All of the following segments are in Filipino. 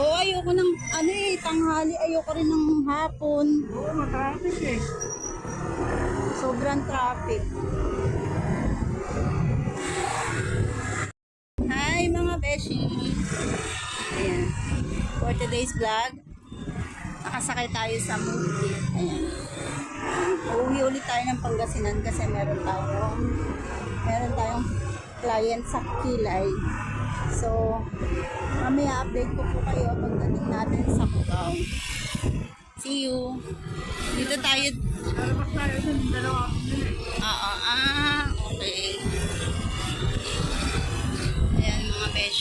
Oo, ayoko ng, ano eh, tanghali. Ayoko rin ng hapon. Oo, matraffic eh. Sobrang traffic. Hi mga beshi! Ayan. For today's vlog, nakasakay tayo sa movie. Ayan. Uuwi ulit tayo ng Pangasinan kasi meron tayong meron tayong client sa Kilay. So, mamaya update ko po kayo pagdating natin sa Cubao. See you! Dito tayo Lalabas tayo dun, dalawa. Oo, ah, okay. Ayan mga besh.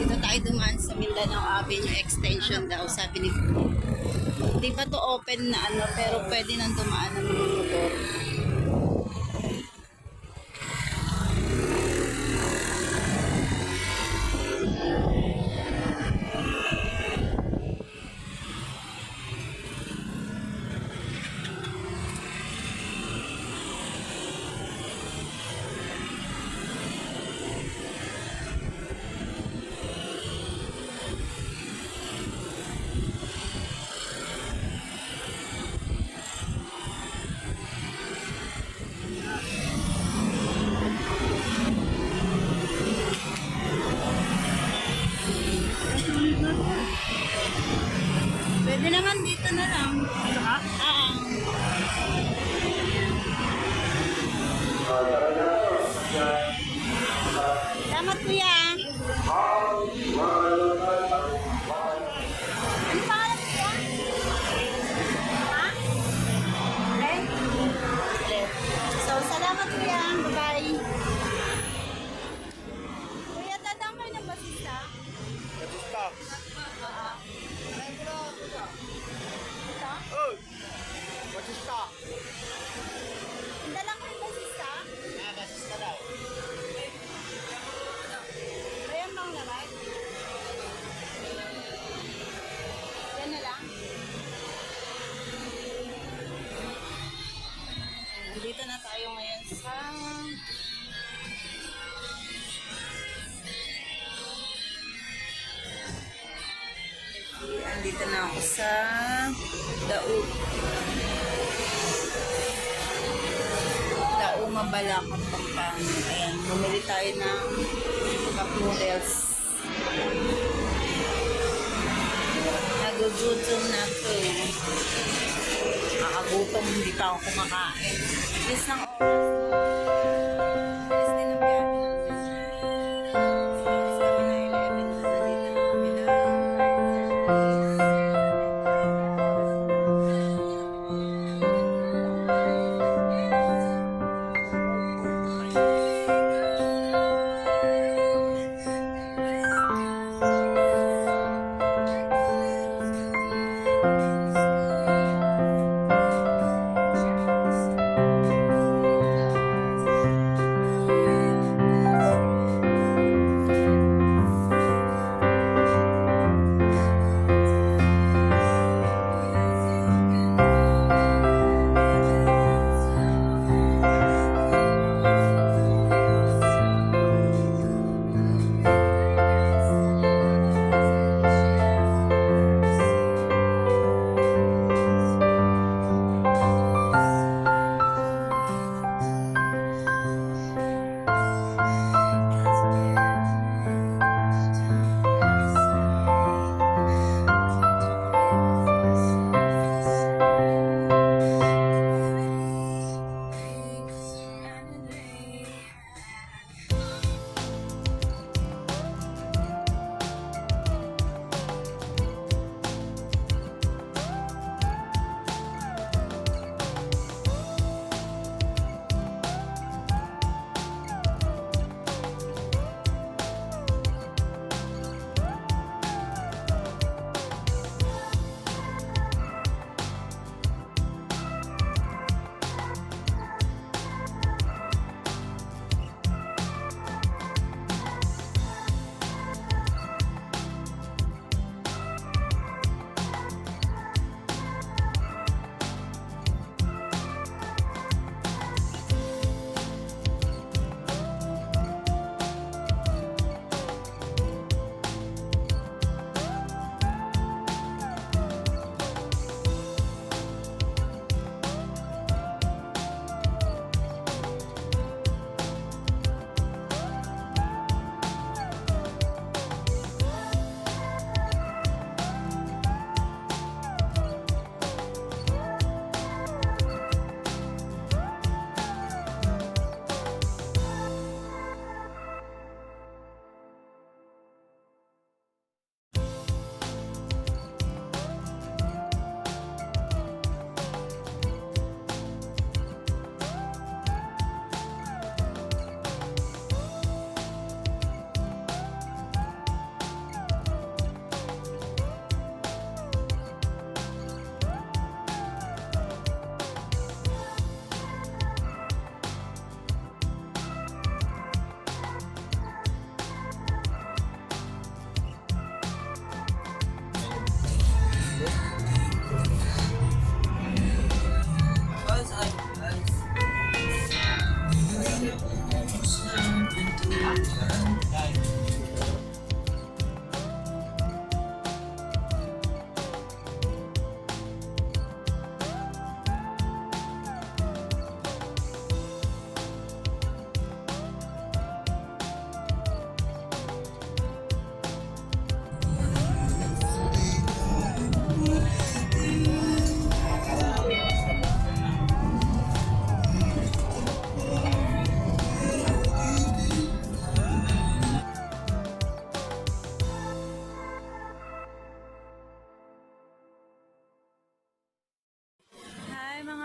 Dito tayo dumaan sa Mindanao Avenue Extension daw, sabi ni Hindi pa to open na ano, pero pwede nang dumaan ng mga motor. Salamat kuya. Tayo ngayon sa Andito na ako sa Daug. Dauma Balakot, Pampanga. Ayan, bumili tayo ng cup noodles. Nagugutom na to. Nakakagutom, hindi pa ako kumakain. Bilis ng oras.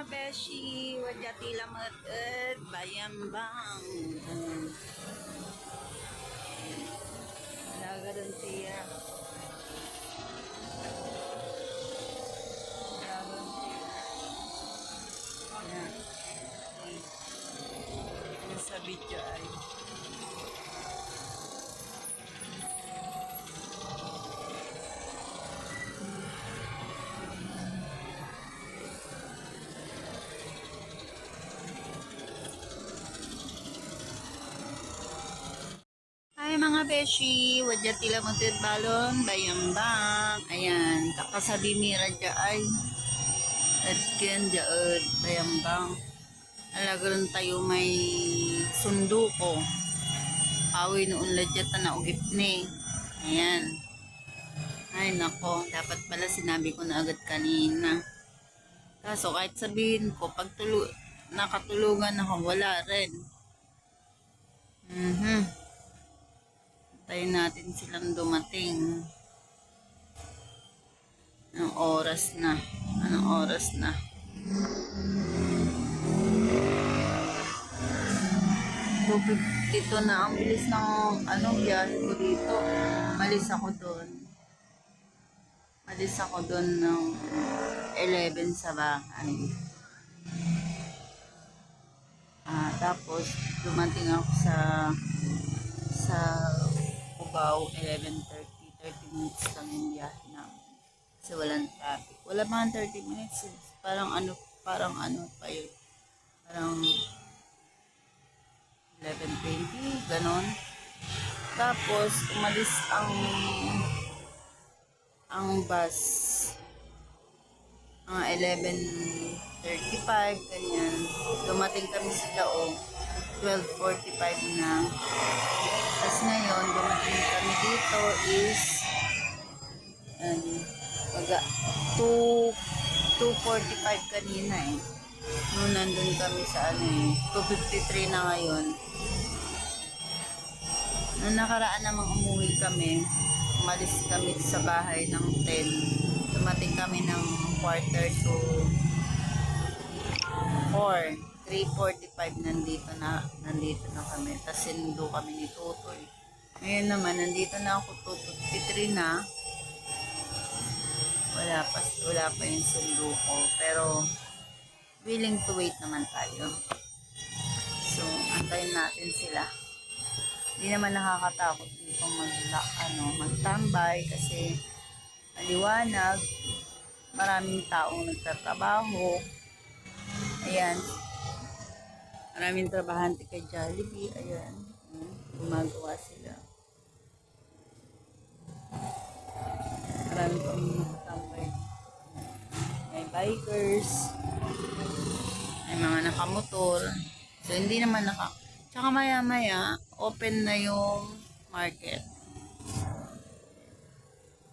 Beshi, wajati lamat at bayambang. Laga doon siya. Mga beshi, wadya tila mutit balon, bayambang. Ayan, kakasabi mira dya ay. At ken dyaad, bayambang. Alagaran tayo may sundo ko. Awi noon ladya na ugip ni. Ayan. Ay nako, dapat pala sinabi ko na agad kanina. Kaso kahit sabihin ko, pag tulo, nakatulugan ako, wala rin. Mhm. Tayo natin silang dumating. Anong oras na? Anong oras na? dito na ang bilis ng ano biyahe ko dito. Malis ako doon. Malis ako doon ng 11 sa bahay. Ah, tapos dumating ako sa sa Cubao 11.30 30 minutes lang yung biyahe namin. Kasi walang traffic. Wala mga 30 minutes. Parang ano parang ano pa yun. Parang 11.20 ganon. Tapos umalis ang ang bus. Mga 11.35 ganyan. Dumating kami sa Daong 12.45 na tapos ngayon, dumating kami dito is ano, maga 2 2.45 kanina eh. Noon nandun kami sa ano eh, 2.53 na ngayon. Noong nakaraan namang umuwi kami, umalis kami sa bahay ng 10. Dumating kami ng quarter to 4. 3.45 nandito na nandito na kami. Tapos sinundo kami ni Tutoy. Ngayon naman nandito na ako 2.53 na. Wala pa wala pa yung sundo ko. Pero willing to wait naman tayo. So antayin natin sila. Hindi naman nakakatakot dito mag ano magtambay kasi maliwanag. Maraming taong nagtatrabaho. Ayan Maraming trabahante kay Jollibee. Ayan. Ayan. Gumagawa sila. Marami kami nakatambay. May bikers. May mga nakamotor. So, hindi naman naka... Tsaka maya-maya, open na yung market.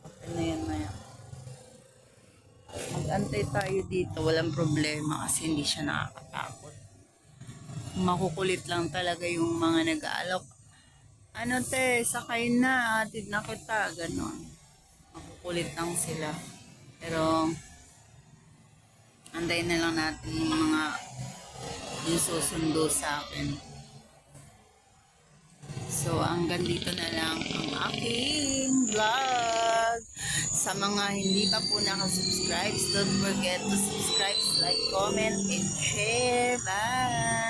Open na yan maya. Mag-antay tayo dito. Walang problema kasi hindi siya nakakatakot makukulit lang talaga yung mga nag-aalok. Ano te, sakay na, atid na kita, ganon. Makukulit lang sila. Pero, antayin na lang natin yung mga yung susundo sa akin. So, hanggang dito na lang ang aking vlog. Sa mga hindi pa po nakasubscribe, don't forget to subscribe, like, comment, and share. Bye!